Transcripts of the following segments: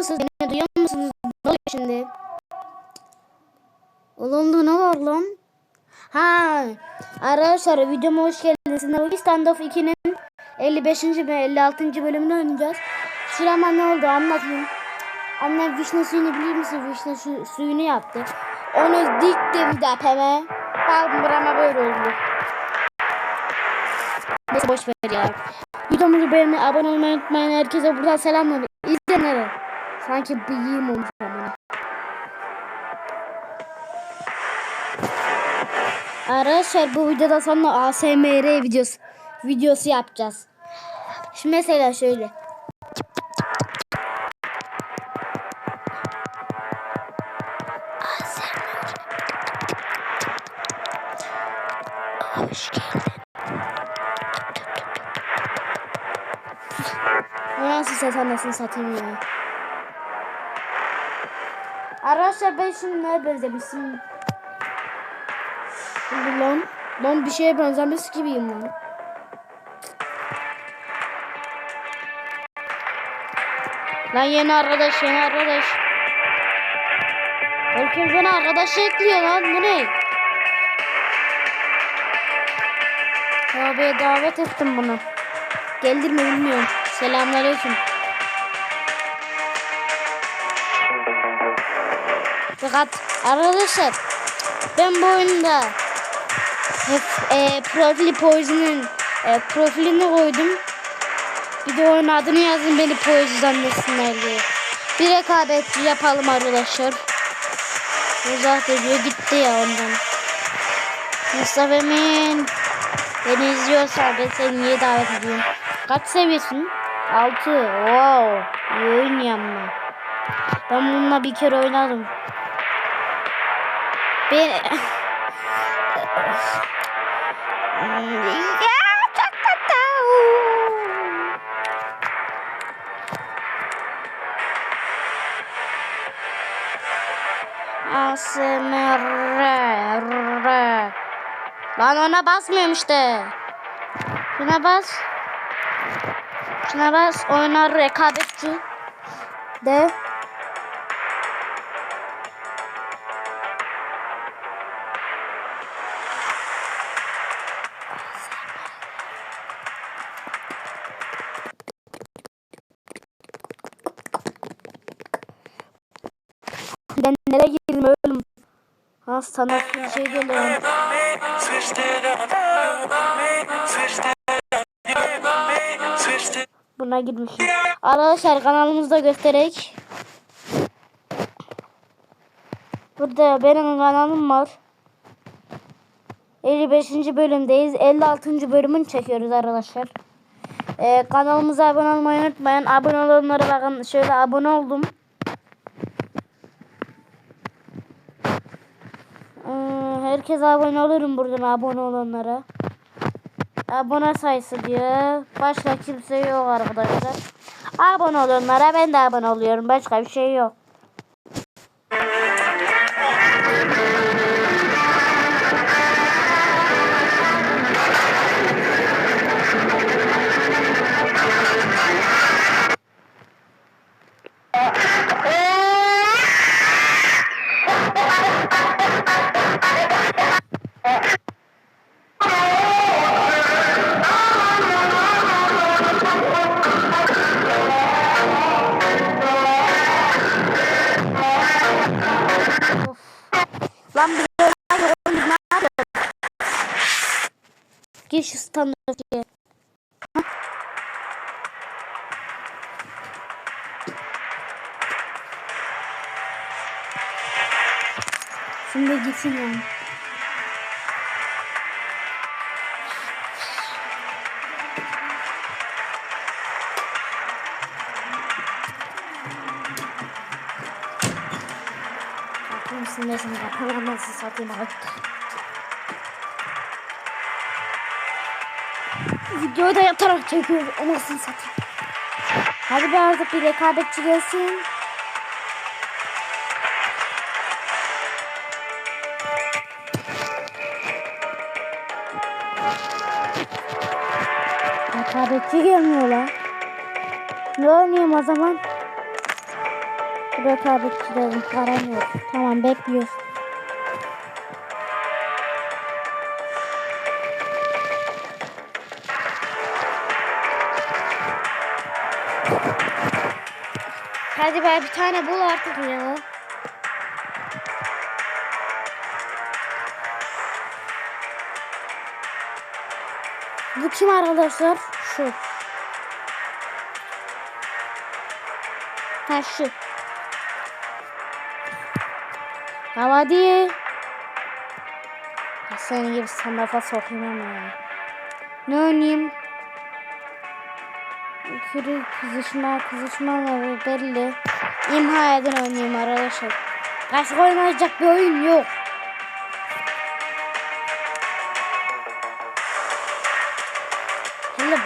mısınız? Beni duyuyor musunuz? Ne oluyor şimdi? Oğlum ne var lan? Ha, arkadaşlar videoma hoş geldiniz. Sınavı Standoff 2'nin 55. ve 56. bölümünü oynayacağız. Şurama ne oldu anlatayım. Annem vişne suyunu bilir misin? Vişne su- suyunu yaptı. Onu diktim depeme. Ben burama böyle oldu. Neyse boş ver ya. Videomuzu beğenmeyi, abone olmayı unutmayın. Herkese buradan selamlar. İzleyenlere. Sanki bıyığım olmuş ama. Arkadaşlar bu videoda sonra ASMR videosu videosu yapacağız. Şimdi mesela şöyle. Hoş geldin. Nasıl ses anasını satayım ya. Arkadaşlar ben şimdi neye benzemişim? Şimdi lan. Lan bir şeye benzemiş gibiyim lan. Lan yeni arkadaş yeni arkadaş. Herkes bana arkadaş ekliyor lan bu ne? Abi davet ettim bunu. Geldir mi bilmiyorum. Selamünaleyküm. Fakat arkadaşlar ben bu oyunda hep e, profili Poison'un e, profilini koydum. Bir de oyun adını yazdım beni Poison zannetsinler diye. Bir rekabetçi yapalım arkadaşlar. Uzak ediyor gitti ya ondan. Mustafa Emin. Beni izliyorsan ben seni niye davet ediyorum? Kaç seviyorsun? 6. Wow. İyi oynuyorum ben. Ben bununla bir kere oynadım. Ben... ya çok tatlı. ASMR. Lan ona basmıyorum işte. Şuna bas. Şuna bas. Oynar rekabetçi. De. Sana şey geliyor. Buna girmişim. Arkadaşlar kanalımızda göstererek. Burada benim kanalım var. 55. bölümdeyiz. 56. bölümünü çekiyoruz arkadaşlar. Ee, kanalımıza abone olmayı unutmayın. Abone olanlara bakın. Şöyle abone oldum. Ee, herkes abone olurum buradan abone olanlara. Abone sayısı diyor. Başka kimse yok arkadaşlar. Abone olanlara ben de abone oluyorum. Başka bir şey yok. Şimdi gitsin yani. Bakayım sinirsin kapanamazsın satayım artık. Videoyu da yatarak çekiyorum. Anasını satayım. Hadi be artık bir rekabetçi gelsin. Rekabetçi gelmiyor lan. Ne oynayayım o zaman? Rekabetçilerim aranıyor. Tamam bekliyoruz. Hadi be bir tane bul artık ya. Bu kim arkadaşlar? Şu. Ha şu. Ya hadi. Ya senin gibi sandafa sokayım ama ya. Ne oynayayım? Kürü kızışma kızışmaları belli. İmha edin oynayayım arkadaşlar. Kaç oynayacak bir oyun yok.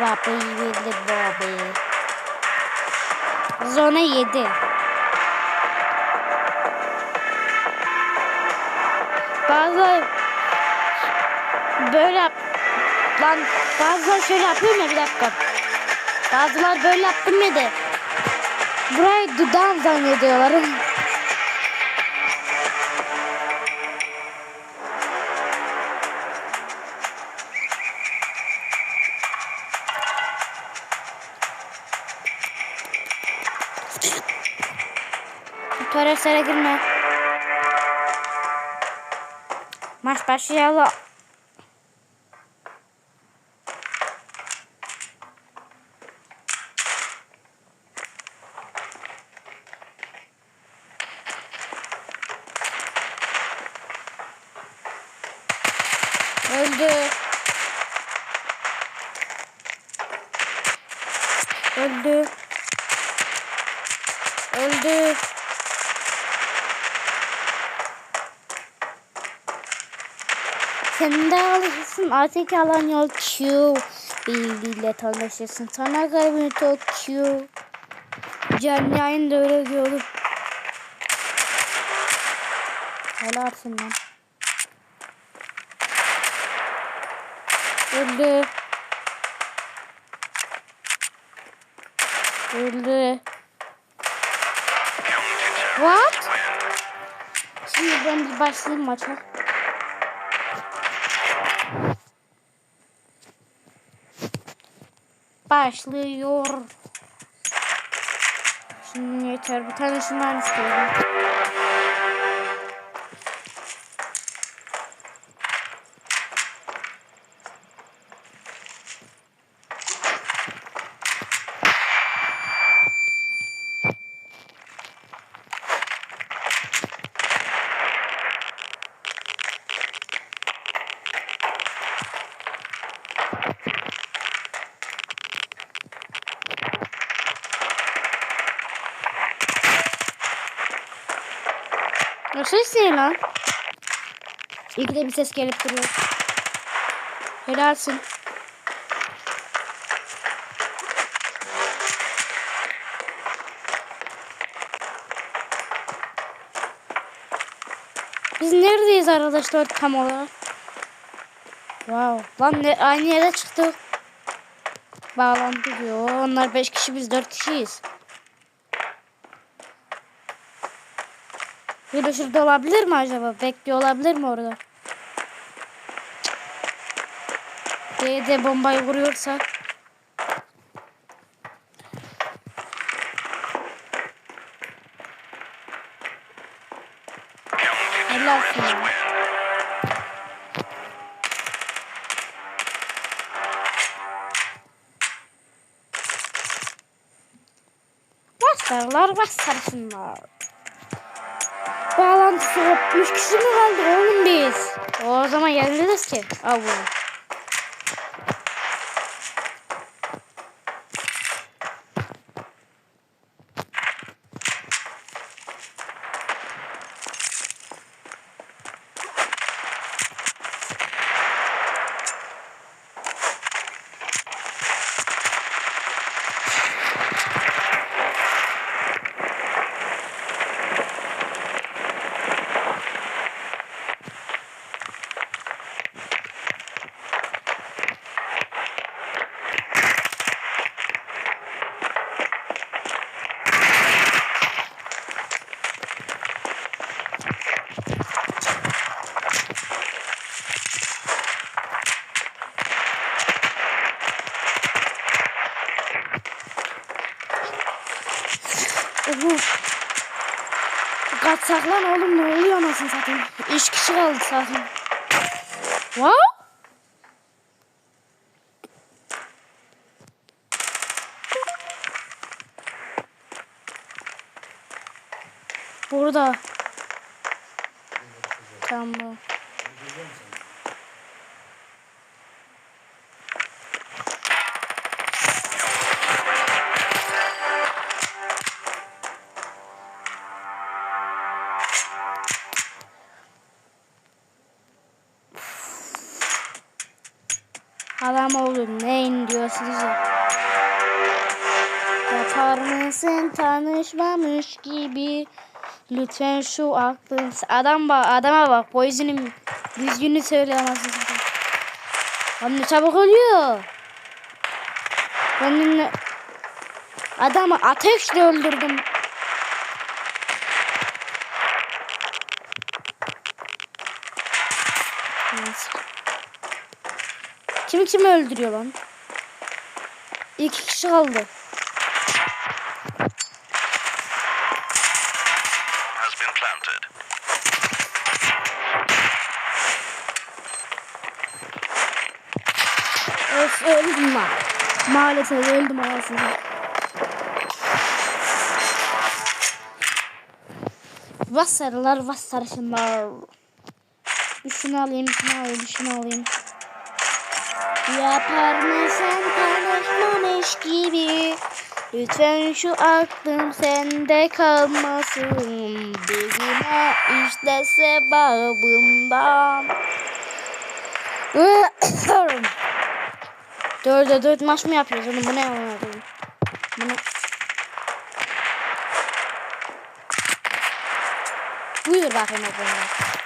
Baby, hello baby. Zona 7. Bazı böyle. Lan bazıları şöyle yapıyor mu bir dakika. Bazılar böyle yaptım ya de. Burayı dudağım zannediyorlar. Töreslere girme. Maç başlayalım. Alışırsın. Artık alan yol Q. Bildiğiyle tanışırsın. Sana kalbini çok Q. Canlı yayında öyle diyorum. Helalsin lan. Öldü. Öldü. What? Şimdi ben bir başlayayım maça. Başlıyor. Şimdi yeter. Bir tane şundan istiyorum. Ses ne lan? İlk bir ses gelip duruyor. Helalsin. Biz neredeyiz arkadaşlar tam olarak? Wow. Lan ne, aynı yere çıktık. Bağlantı diyor. Onlar 5 kişi biz 4 kişiyiz. Biri şurada olabilir mi acaba? Bekliyor olabilir mi orada? D'de bombayı vuruyorsa. Ya. Başlarlar başlarsınlar. Bağlantısı kopmuş kişi mi kaldı oğlum biz? O zaman geliriz ki. Al bunu. Kaçsak lan oğlum ne oluyor anasını satayım. Üç kişi kaldı zaten. Wow. Burada. Tamam. Adam oğlum neyin diyor size. Yapar mısın tanışmamış gibi Lütfen şu aklın adam bak adama bak poizinin düzgünü söyle anasını satayım. Lan ne çabuk oluyor. Ben ne... Adamı ateşle öldürdüm. Neyse. Kimi öldürüyor lan? İki kişi kaldı. Öf öldüm ben. Maalesef öldüm anasını. Vah sarılar vah sarışınlar. Bir Şunu alayım, şunu alayım, şunu alayım. Yapar mısın tanışmamış gibi Lütfen şu aklım sende kalmasın Bir günah işlese babından Dörde dört maç mı yapıyoruz oğlum bu ne oynadın? Bu ne? Buyur bakayım o.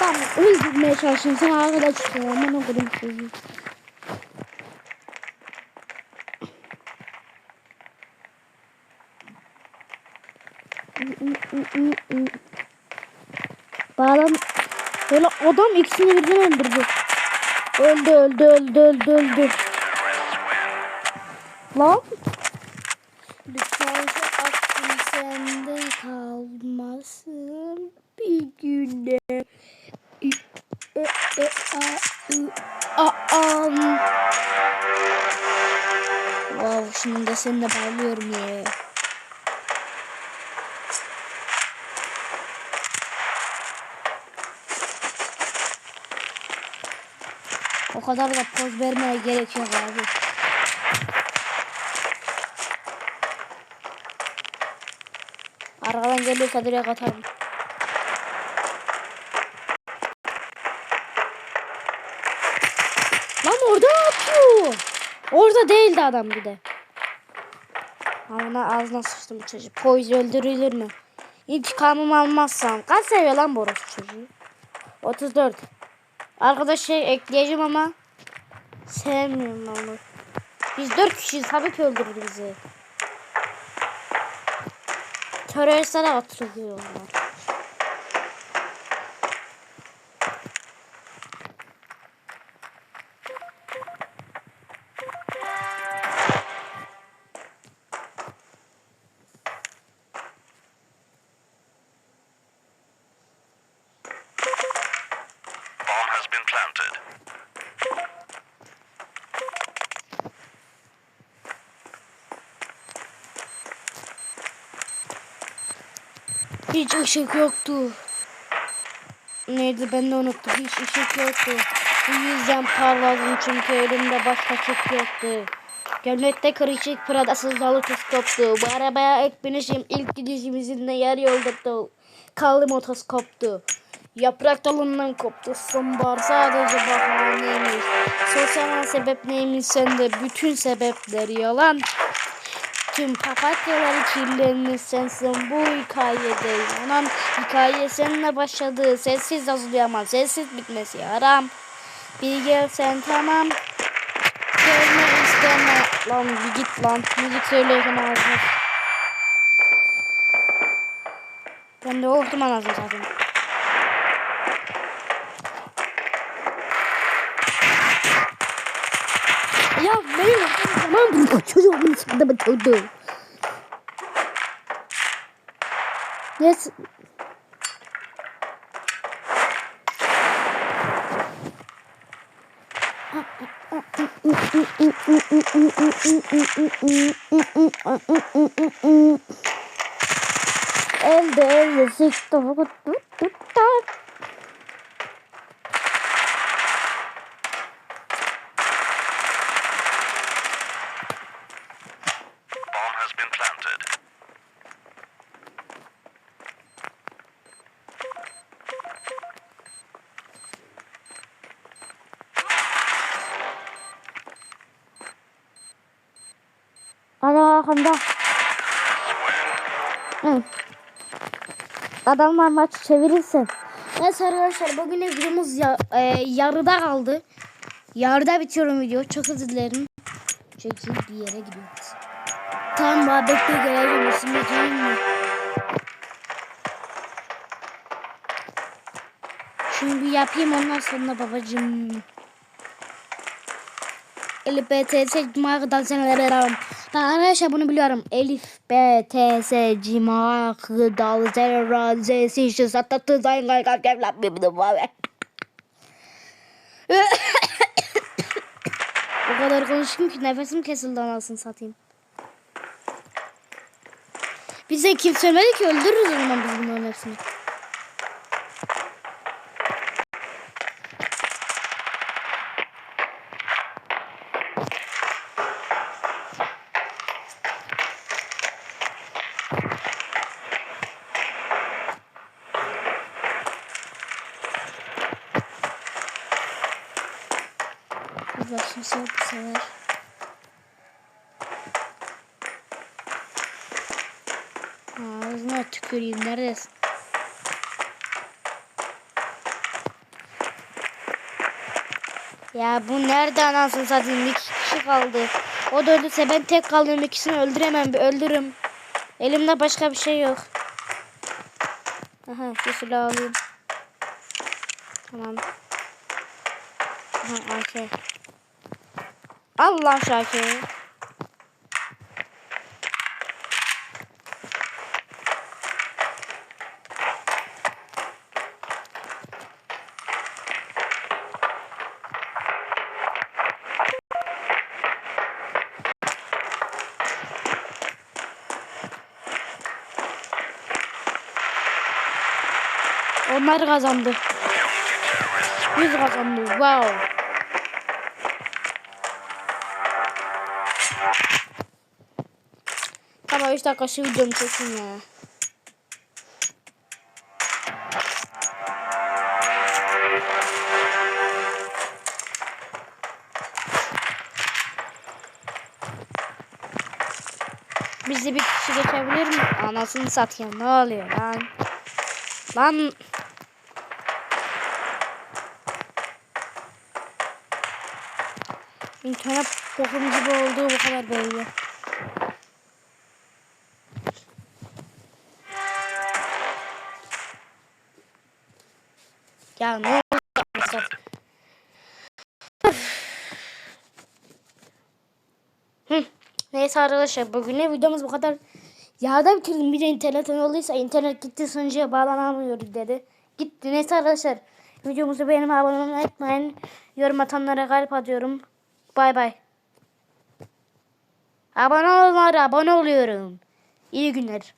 Adam öldürmeye çalışıyorsun sen arkada çıkıyor aman okudum sizi. Bağlam böyle adam ikisini birden öldürdü. Öldü öldü öldü öldü öldü. Lan. Şu aklım sende kalmasın bir güne. E, e, a, ı, a, am. Ya. O kadar da poz vermeye gerek yok abi. Arkadan geliyorsa direkt atarım. Lan orada atıyor. Orada değildi adam bir de. Ağzına, ağzına sıçtım çocuk. Poiz öldürülür mü? İntikamımı almazsam. Kaç seviyor lan bu orospu çocuğu? 34. Arkadaş şey ekleyeceğim ama sevmiyorum onu. Biz dört kişiyiz tabii ki bizi. Teröristlere atılıyor onlar. Hiç ışık yoktu. Neydi ben de unuttum. Hiç ışık yoktu. Bu yüzden parladım çünkü elimde başka ışık yoktu. Gömlekte kırışık pradasız dolutoskoptu. Bu arabaya ilk binişim ilk gidişimizin de yer yoldurdu. Kaldım otoskoptu. Yaprak dalından koptu. Sonbahar sadece bahaneymiş. Sosyal sebep neymiş sende bütün sebepler yalan. Tüm papatyaları kirlenmiş sensin bu hikayede yanan hikaye seninle başladı. Sessiz yazılıyor ama sessiz bitmesi haram. Bir gel sen tamam. Gelme isteme. Lan bir git lan. Müzik söylüyorken ağzına. Ben de korktum anasını zaten Bunu sıkıntı mı çocuğum? Yes. Elde elde sıçtı. Arkamda. Adamlar maçı çevirirsin. Neyse arkadaşlar bugün videomuz ya, e, yarıda kaldı. Yarıda bitiyorum video. Çok özür dilerim. Çünkü bir yere gidiyoruz. Tamam muhabbetle geleceğim. Şimdi tamam mı? Şunu bir yapayım ondan sonra babacım. Elif B, T, S, Cuma, Seneler, Beraber. Ben arkadaşlar bunu biliyorum. Elif, B, T, S, Cima, Kıdal, Seneler, Z, S, Ş, Satta, Tı, Zay, Gay, Gay, Gay, Gay, Gay, Gay, Gay. O kadar konuştum ki nefesim kesildi anasını satayım. Bize kim söylemedi ki öldürürüz o zaman biz bunların hepsini. Bakayım sana bu sefer. Ağzına tüküreyim neredesin? Ya bu nerede anasını satayım iki kişi kaldı. O da öldürse ben tek kalıyorum ikisini öldüremem bir öldürürüm. Elimde başka bir şey yok. Aha şu silahı alayım. Tamam. Aha okey. Allah Şakir. Onlar kazandı. Biz kazandı. Wow. Tamam 3 dakika şu videomu çekeyim ya. Bizde bir kişi geçebilir mi? Anasını satayım. Ne oluyor lan? Lan. İnternet bokum gibi olduğu bu kadar belli. Ya ne? Hı. Neyse arkadaşlar bugün videomuz bu kadar. Yarda bitirdim bir de internet olduysa internet gitti sunucuya bağlanamıyoruz dedi. Gitti. Neyse arkadaşlar videomuzu beğenip abone olmayı unutmayın. Yorum atanlara kalp atıyorum. Bay bay. Abone olanlara abone oluyorum. İyi günler.